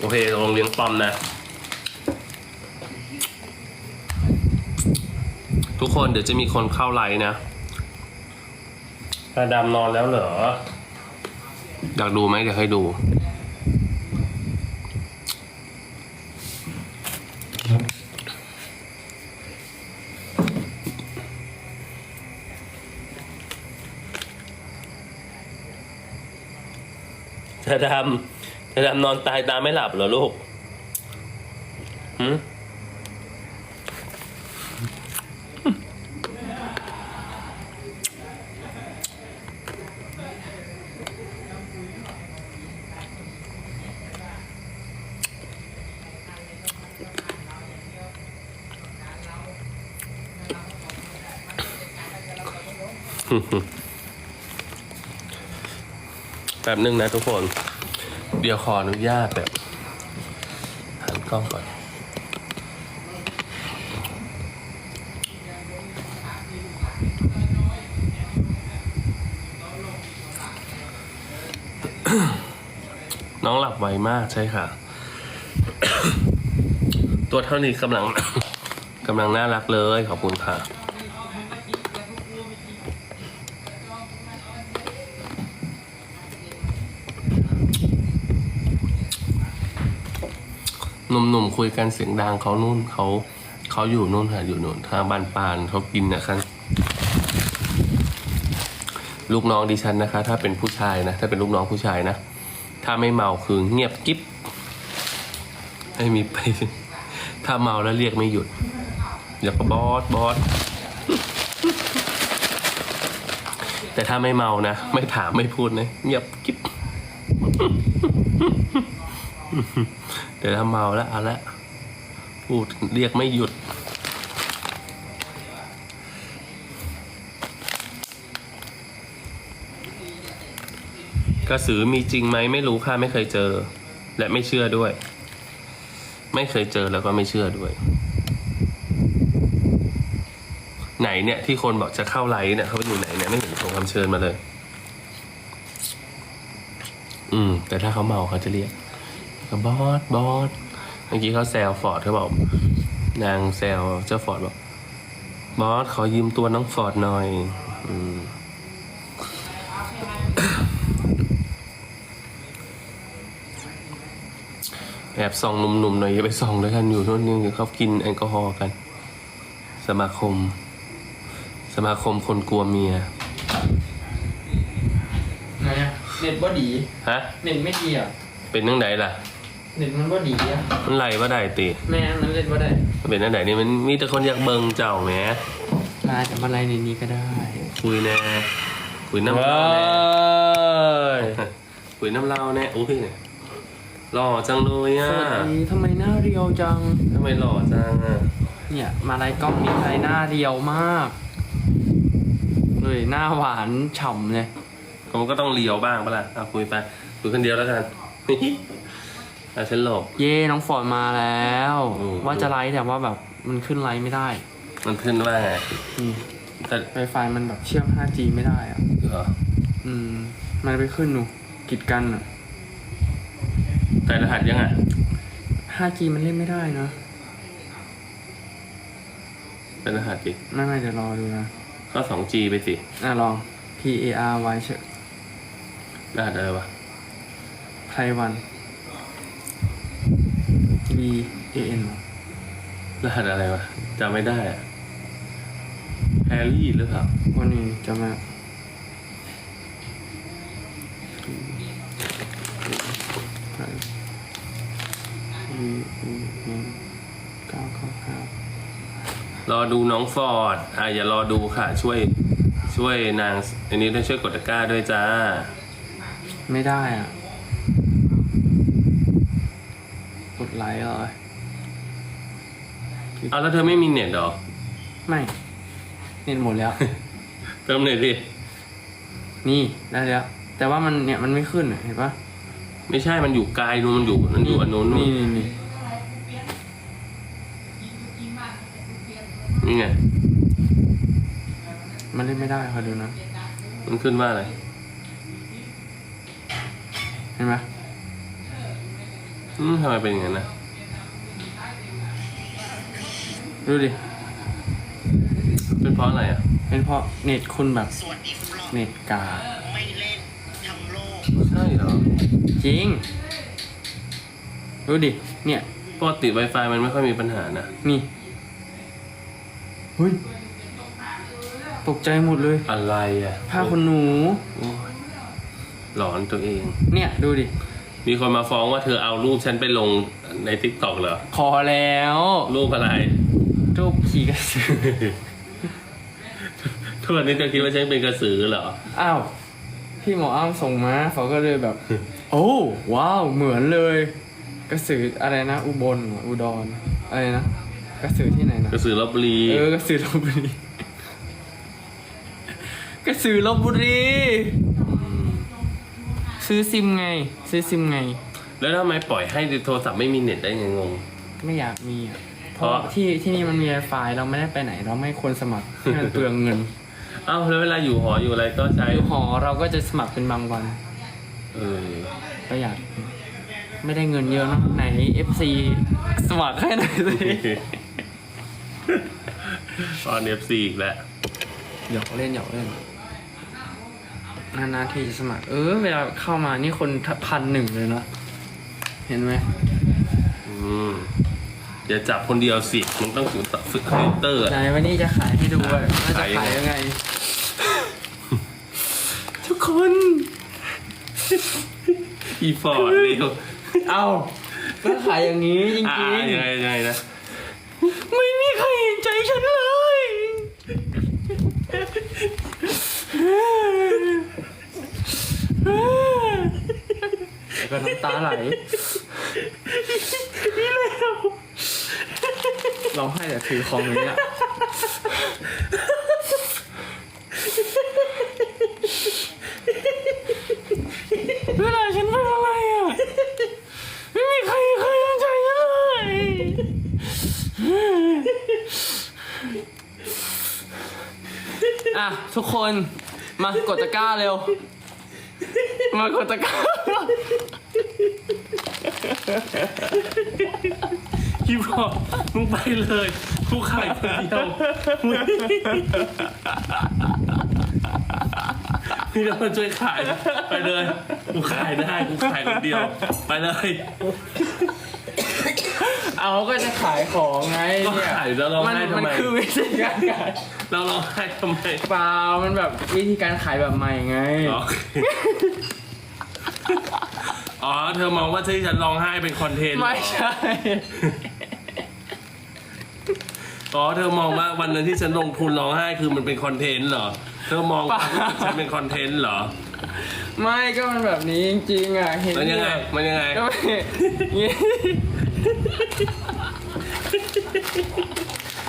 โอเคลงเลี้ยงปอมนะ ทุกคนเดี๋ยวจะมีคนเข้าไลน์นะอาดำนอนแล้วเหรอ อยากดูไหมเดี๋ยวให้ดู จะดำ จะดำนอนตายตาไม่หลับเหรอลูกหืมแป๊บนึงนะทุกคน เดี๋ยวขออนุญาตแบบหันกล้องก่อน น้องหลับไวมากใช่ค่ะ ตัวเท่านี้กำลังกำลังน่ารักเลยขอบคุณค่ะ หนุ่มๆคุยกันเสียงดังเขานู่นเขาเขาอยู่นู่นค่ะอยู่นู่นทางบ้านปานเขากินนะครับลูกน้องดิฉันนะคะ ถ้าเป็นผู้ชายนะ ถ้าเป็นลูกน้องผู้ชายนะ ถ้าไม่เมาคือเงียบกิ๊บไม่มีไป ถ้าเมาแล้วเรียกไม่หยุดอย่าก็บอสบอสแต่ถ้าไม่เมานะ ไม่ถามไม่พูดนะเงียบกิ๊บ แต่ถ้าเมาแล้วเอาละพูดเรียกไม่หยุด กระสือมีจริงไหมไม่รู้ค่ะไม่เคยเจอ และไม่เชื่อด้วย ไม่เคยเจอแล้วก็ไม่เชื่อด้วย ไหนเนี่ยที่คนบอกจะเข้าไลฟ์เนี่ยเขาอยู่ไหนเนี่ยไม่เห็นส่งคำเชิญมาเลย อืม แต่ถ้าเขาเมาเขาจะเรียก ก็บอสบอสเมื่อกี้เขาแซวฟอร์ดเขาบอก นางแซวเจ้าฟอร์ดบอกบอสขอยืมตัวน้องฟอร์ดหน่อยอืมแอบส่องหนุ่มๆหน่อยอย่าไปส่องเลยกันอยู่นู่นนี่เขากินแอลกอฮอล์กัน สมาคม สมาคมคนกลัวเมียไงอะเน็ตบ่ดี ฮะ เน็ตไม่ดีอะ เป็นนั่งไหนล่ะ เน็ตมันบ่ดีอะมันไหลว่าได้ตีแม่มันเล่นบ่ได้มันเป็นนั่งไหนนี่มันมีแต่คนอยากเบิงเจ้าแหมมาจะมาอะไรในนี้ก็ได้ คุยแน่คุยน้ำเล่าแน่คุยน้ำเล่าแน่โอ้พี่หล่อจังเลยสอะวัสดีทำไมหน้าเรียวจัง ทำไมหล่อจังอะเนี่ยมาไลฟ์กล้องนี้ไลฟ์หน้าเรียวมากเลยหน้าหวานฉ่ำเลยผมก็ต้องเลียวบ้างปะล่ะเอาคุยไปคุยคนเดียวแล้วกัน อะฉันหลบ เย่น้องฟอร์ดมาแล้ว อืม ว่าจะไลฟ์แต่ว่าแบบมันขึ้นไลฟ์ไม่ได้มันขึ้นว่าไงอืมแต่ไวไฟมันแบบเชื่อม 5G ไม่ได้อะ เหรออืม มันไปขึ้นหนูกิดกันอะ แต่รหัสยังอะ 5G มันเล่นไม่ได้นะเป็นรหัสดิไม่ไม่เดี๋ยวรอดูนะ ก็ 2G ไปสิ อะลอง P A R Y เชรหัสอะไรวะไพรวัน V A N รหัสอะไรวะจำไม่ได้อะแฮร์รี่หรือเปล่าวันนี้จะมาไพร V A N เก้าเก้าเก้ารอดูน้องฟอร์ด อะอย่ารอดูค่ะ ช่วย ช่วยนาง อันนี้ต้องช่วยกดตะกร้าด้วยจ้า ไม่ได้อะ กด ไลค์เลยเอาแล้วเธอไม่มีเน็ตเหรอไม่เน็ตหมดแล้ว เติมเน็ตดินี่ได้แล้ว แต่ว่ามันเนี่ยมันไม่ขึ้นอะเห็นปะไม่ใช่มันอยู่ไกลนู่นมันอยู่มันอยู่อันนู้นนู่นนี่นี่นี่นี่ไงมันเล่นไม่ได้คอยดูนะมันขึ้นว่าอะไร เห็นไหม อืมทำไมเป็นอย่างนั้นนะดูดิ เป็นเพราะอะไรอะ เป็นเพราะเน็ตคุณแบบสวัสดีคุณหลอกเน็ตกาไม่เล่นทั้งโลกใช่เหรอ จริง ดูดิ เนี่ย ปกติ Wi-Fi มันไม่ค่อยมีปัญหานะ นี่เฮ้ยตกใจหมดเลย อะไรอะผ้าขนหนู โอ้ยหลอนตัวเอง เนี่ย ดูดิ มีคนมาฟ้องว่าเธอเอารูปฉันไปลงในทิกตอกเหรอ พอแล้วรูปอะไร รูปขี่กระสือ ทุกวันนี้เธอคิดว่าฉันเป็นกระสือเหรอ อ้าว พี่หมออ้ำส่งมาเขาก็เลยแบบ โอ้ว้าวเหมือนเลย กระสืออะไรนะ อุบลเหรออุดรอะไรนะกระสือที่ไหนนะกระสือลบบุรี เออกระสือลบบุรีกระสือลบบุรี ซื้อซิมไง ซื้อซิมไง แล้วทำไมปล่อยให้โทรศัพท์ไม่มีเน็ตได้ไงงง ไม่อยากมีอะเพเพราะราะ ที่ที่นี่มันมีไฟเราไม่ได้ไปไหน เราไม่ควรสมัครให้มันเปลืองเงินเอ้าแล้วเวลาอยู่หออยู่อะไรก็ใช้อยู่หอเราก็จะสมัครเป็นบางวันเออประหยัดไม่ได้เงินเยอะเนอะไหน FC สมัครให้หน่อยสิตอนเอฟซีอีกแล้วหยอกเล่นหยอกเล่น นานๆทีจะสมัคร เออ เวลาเข้ามานี่คนพันหนึ่งเลยเนาะเห็นไหมอืมอย่าจับคนเดียวสิ มันต้องฝึกฝึกคอมพิวเตอร์อะไหนวันนี้จะขายให้ดูว่าว่าจะขายยังไงขายยังไงทุกคน อีฟอร์ดเร็วเอาก็ขายอย่างนี้จอ่าริงยังไงยังไงนะๆไม่มีใครเห็นใจฉันเลย แล้ว ก็น้ำตาไหลร้องไห้แต่ถือของอย่างนี้อะเวลาฉันเป็นอะไรอะ ไม่มีใครเคยสนใจฉันเลยอะ ทุกคนมากดตะกร้าเร็ว มากดตะกร้า อีฟอร์ดมึงไปเลยกูขายคนเดียวมึงนี่เรามาช่วยขายไปเลยกูขายได้กูขายคนเดียว ไปเลย เอาก็จะขายของไงก็เนี่ยขายแล้วร้องมันไห้ทำมันไม คือวิธีการขายเราร้องไห้ทำไมเปล่ามันแบบวิธีการขายแบบใหม่ไงอ๋อ อ๋อ เธอมองว่าที่ฉันร้องไห้เป็นคอนเทนต์เหรอไม่ใช่ อ๋อ เธอมองว่าวันนั้นที่ฉันลงทุนร้องไห้คือมันเป็นคอนเทนต์เหรอ เธอมองว่าฉันเป็นคอนเทนต์เหรอ ไม่ก็มันแบบนี้จริงๆอะเห็นมันยังไง มันยังไง ก็ไม่งี้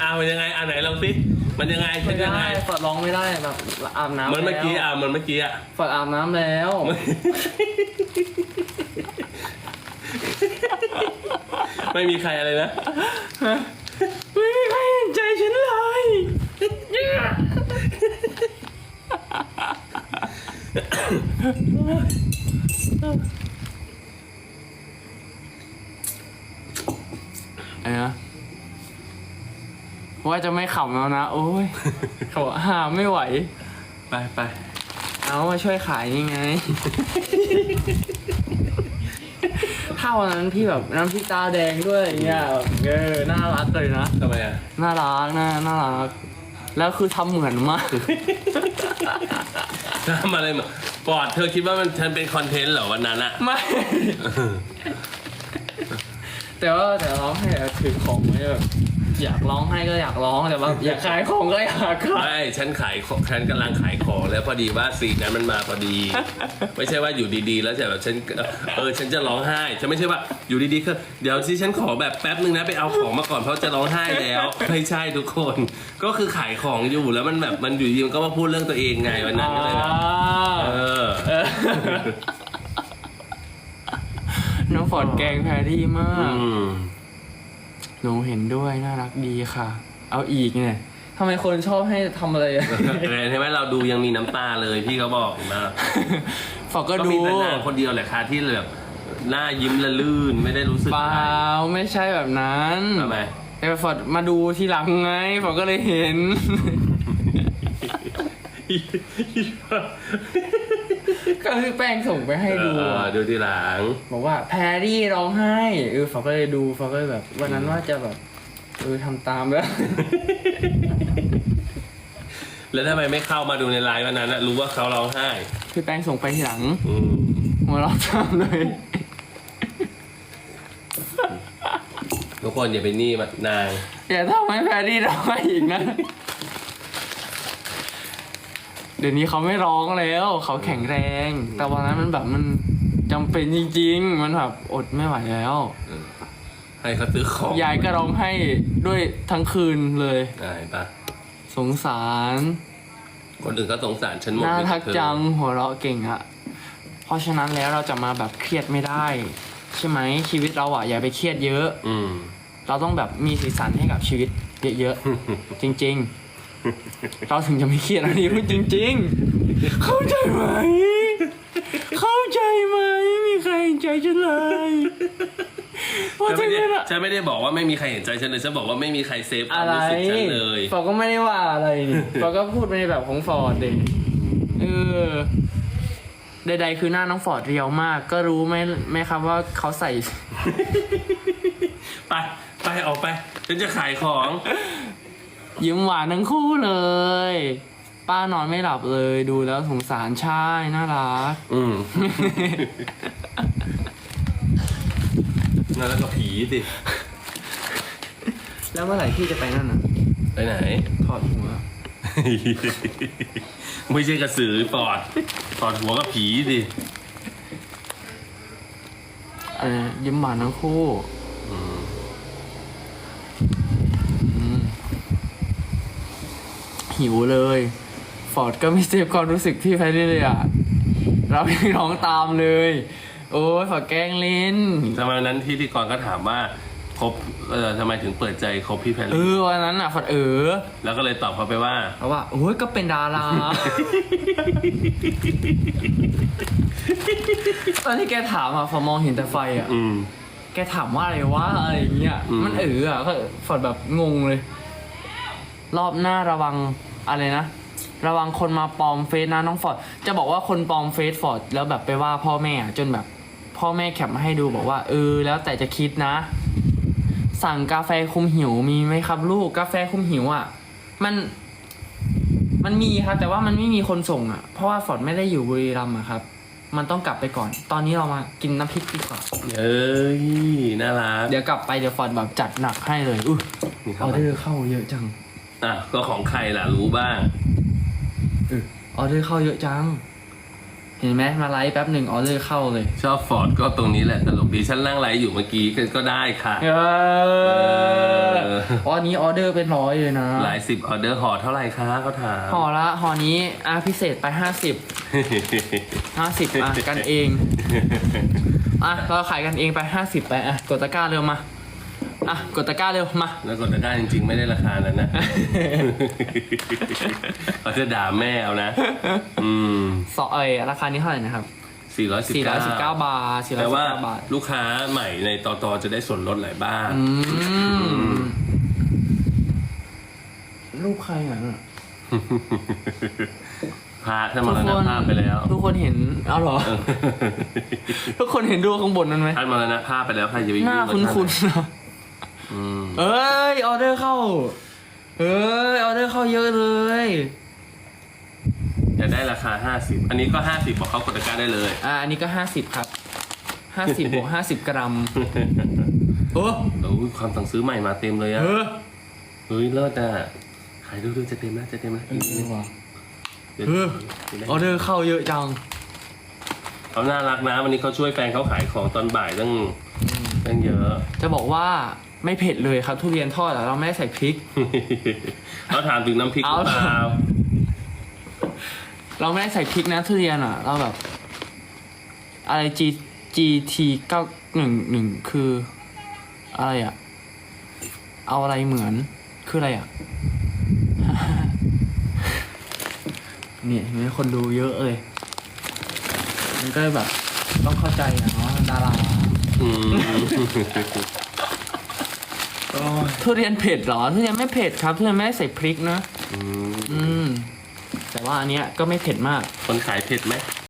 อ่ามันยังไงอ่าไหนลองสิ มันยังไงฉัไม่นยังไงได้ฟอดร้องไม่ได้แบบอาบน้ำเหมือนเมื่อกี้แล้วอะเหมือนเมื่อกี้อะฟอดอาบน้ำแล้ว ไม่มีใครอะไรนะไม่มีใครเห็นใจฉันเลย ไอ้นะว่าจะไม่ขำแล้วนะ โอ้ยเขาบอกหาไม่ไหว ไปไปเอามาช่วยขายยังไง ถ้าวันนั้นพี่แบบน้ำพริกตาแดงด้วยอย่างเงี้ยแบบเออน่ารักเลยนะ ทำไมอะน่ารักน่าน่ารัก แล้วคือทำเหมือนมาก ทำอะไรมาปอดเธอคิดว่ามันฉันเป็นคอนเทนต์เหรอวันนั้นอะไม่ แต่ว่าแต่ร้องให้แบบถือของไว้แบบ อยากร้องให้ก็อยากร้องแต่ว่าอยากขายของก็อยากขายไม่ฉันขายของฉันกำลังขายของแล้วพอดีว่าซีนนั้นมันมาพอดี ไม่ใช่ว่าอยู่ดีๆ แล้วจะแบบฉันเออฉันจะร้องไห้ฉันไม่ใช่ว่าอยู่ดีๆคือเดี๋ยวสิฉันขอแบบแป๊บนึงนะไปเอาของมาก่อนเพราะจะร้องไห้แล้วไม่ใช่ทุกคน ก็คือขายของอยู่แล้วมันแบบมันอยู่ดีมันก็มาพูดเรื่องตัวเองไงวันนั้นก็เลยแบบเออเออน้องฟอร์ดแกงแพรรี่มากอืม หนูเห็นด้วยน่ารักดีค่ะ เอาอีกเนี่ยทำไมคนชอบให้ทำอะไรอะเห็นไหมเราดูยังมีน้ำตาเลยพี่เขาบอกนะฟอร์ดก็ก็ดูมีแต่นางคนเดียวแหละค่ะที่แบบหน้ายิ้มละลื่นไม่ได้รู้สึกเปอะไรล่าไม่ใช่แบบนั้นทำไมแต่ฟอร์ดมาดูทีหลังไงฟอร์ดก็เลยเห็น ก็คือแป้งส่งไปให้ดู เออดูทีหลัง บอกว่าแพรรี่ร้องไห้เออฟอร์ดก็เลยดูฟอร์ดก็เลยแบบ วันนั้นว่าจะแบบเออทำตามแล้ว แล้วทำไมไม่เข้ามาดูในไลน์วันนั้นนะรู้ว่าเขาร้องไห้ คือแป้งส่งไปทีหลังอืมหัวเราะตามเลย ทุกคนอย่าไปนี่มานาง อย่าทำให้แพรรี่ร้องไห้อีกนะ เดี๋ยวนี้เขาไม่ร้องแล้ว เขาแข็งแรง แต่วันนั้นมันแบบมันจำเป็นจริงๆ มันแบบอดไม่ไหวแล้ว ให้เขาซื้อของยายก็ร้องให้ด้วยทั้งคืนเลย ได้ปะสงสารคนอื่นก็สงสารฉันหมดน่าไม่ใช่ทักเธอจังหัวเราะเก่งอะเพราะฉะนั้นแล้วเราจะมาแบบเครียดไม่ได้ ใช่ไหมชีวิตเราอะอย่าไปเครียดเยอะ อืม เราต้องแบบมีสีสันให้กับชีวิตเยอะๆ จริงๆ เราถึงจะไม่เครียดอันนี้พูดจริง ๆ เข้าใจไหม เข้าใจไหมไม่มีใครเห็นใจฉันเลยเพราะฉัฉะนไม่ได้นั้นอะฉันไม่ได้บอกว่าไม่มีใครเห็นใจฉันเลย ฉันบอกว่าไม่มีใครเซฟควาอะมไรรู้สึกฉันเลย ฟอร์ดก็ไม่ได้ว่าอะไรนี่ ฟอร์ดก็พูดในแบบของฟอร์ดเด็เออใดๆคือหน้าน้องฟอร์ดเรียวมาก ก็รู้ไหมไหมครับว่าเขาใส่ ไป ไปออกไป ฉันจะขายของ ยิ้มหวานทั้งคู่เลย ป้านอนไม่หลับเลยดูแล้วสงสารใช่น่ารัก อืมนั่นแล้วก็ผีสิแล้วเมื่อไหร่พี่จะไปนั่นน่ะไปไหน ถอดหัวไม่ใช่กระสือปอดปอดหัวก็ผีสิ เออยิ้มหวานทั้งคู่ อืม อืม หิวเลยฟอร์ดก็ไม่เซฟความรู้สึกพี่แพรรี่เลยอะเราไม่ร้องตามเลย โอ้ยฟอร์ดแกล้งเล่น ทำไมวันนั้นพิธีกรก็ถามว่าคบเออทำไมถึงเปิดใจคบพี่แพรเอรี่อวันนั้นอะฟอร์ดเออแล้วก็เลยตอบเขาไปว่าเพราะว่าโอ้ยก็เป็นดารา ตอนที่แกถามอะฟอร์ดมองเห็นแต่ไฟอะอืม แกถามว่าอะไรวะอะไรอย่างเงี้ย อืม มันเอออะก็ฟอร์ดแบบงงเลย รอบหน้าระวัง อะไรนะ ระวังคนมาปลอมเฟซนะน้องฟอร์ดจะบอกว่าคนปลอมเฟซฟอร์ดแล้วแบบไปว่าพ่อแม่อะจนแบบ พ่อแม่แคปมาให้ดูบอกว่าเออแล้วแต่จะคิดนะ สั่งกาแฟคุมหิวมีไหมครับ ลูกกาแฟคุมหิวอะ มัน มันมีครับ แต่ว่ามันไม่มีคนส่งอะ เพราะว่าฟอร์ดไม่ได้อยู่บุรีรัมย์อะครับ มันต้องกลับไปก่อน ตอนนี้เรามากินน้ำพริกดีกว่าเอ้ยน่ารักเดี๋ยวกลับไปเดี๋ยวฟอร์ดแบบจัดหนักให้เลยอุ้ยนี่อเข้าอไปเดอร์เข้าเยอะจัง อะก็ของใครล่ะรู้บ้างเออออเดอร์เข้าเยอะจัง เห็นไหมมาไลฟ์แป๊บหนึ่งออเดอร์เข้าเลยชอบฟอร์ดก็ตรงนี้แหละตลกดีฉันนั่งไลฟ์อยู่เมื่อกี้ก็ก็ได้ค่ะ เออเอออ๋ออันนี้ออเดอร์เป็นร้อยเลยนะหลายสิบออเดอร์ห่อเท่าไหร่คะเขาถาม ห่อละห่อนี้อะพิเศษไปห้าสิบห้าสิบอะกันเอง อะเราขายกันเองไปห้าสิบไปอะกดตะกร้าเร็วมา อะกดตะกร้าเร็วมา แล้วกดตะกร้าจริง ๆ ไม่ได้ราคานั้นนะ เขาจะด่าแม่เอานะ อืมสอเอยราคานี้เท่าไหร่นะครับ 419 419 บาทแต่ว่า419บาทลูกค้าใหม่ในตอตอจะได้ส่วนลดหลายบ้าง อืมลูกใครอะพระท่านมรณภาพไปแล้วทุกคนเห็นเอาเหรอ ทุกคนเห็นดูข้างบนนั้นไหมท่านมรณภาพไปแล้วใครจะไปหน้ายุ่งกับคุ้นท่าๆนะอืม เอ้ยออเดอร์เข้า เอ้ยออเดอร์เข้าเยอะเลยจะได้ราคา 50 อันนี้ก็ 50 บอกเขากดตะกร้าได้เลย อ่าอันนี้ก็ห้าสิบครับห้าสิบบวกห้าสิบกรัมโอ้โอ้ยความสั่งซื้อใหม่มาเต็มเลยอะเออเฮ้ยเลิศอะขายดูๆจะเต็มแล้วจะเต็มแล้วเออว่ะเดี๋ยวเออออเดอร์เข้าเยอะจังเขาน่ารักนะวันนี้เขาช่วยแฟนเขาขายของตอนบ่ายตั้งตั้งเยอะ จะบอกว่า ไม่เผ็ดเลยครับ ทุเรียนทอดอะเราไม่ได้ใส่พริก เขาถามถึงน้ำพริกหรือเปล่าเราไม่ได้ใส่พริกนะทุเรียนอะเราแบบ อะไร G GT เก้าหนึ่งหนึ่งคือ อะไรอะเอาอะไรเหมือนคืออะไรอะเนี่ยเห็นไหมคนดูเยอะเลยมันก็เลยแบบ ต้องเข้าใจอะเนาะดารา อืม ทุเรียนเผ็ดเหรอทุเรียนไม่เผ็ดครับทุเรียนไม่ได้ใส่พริกนะ อืมอืมแต่ว่าอันเนี้ยก็ไม่เผ็ดมาก คนขายเผ็ดไหม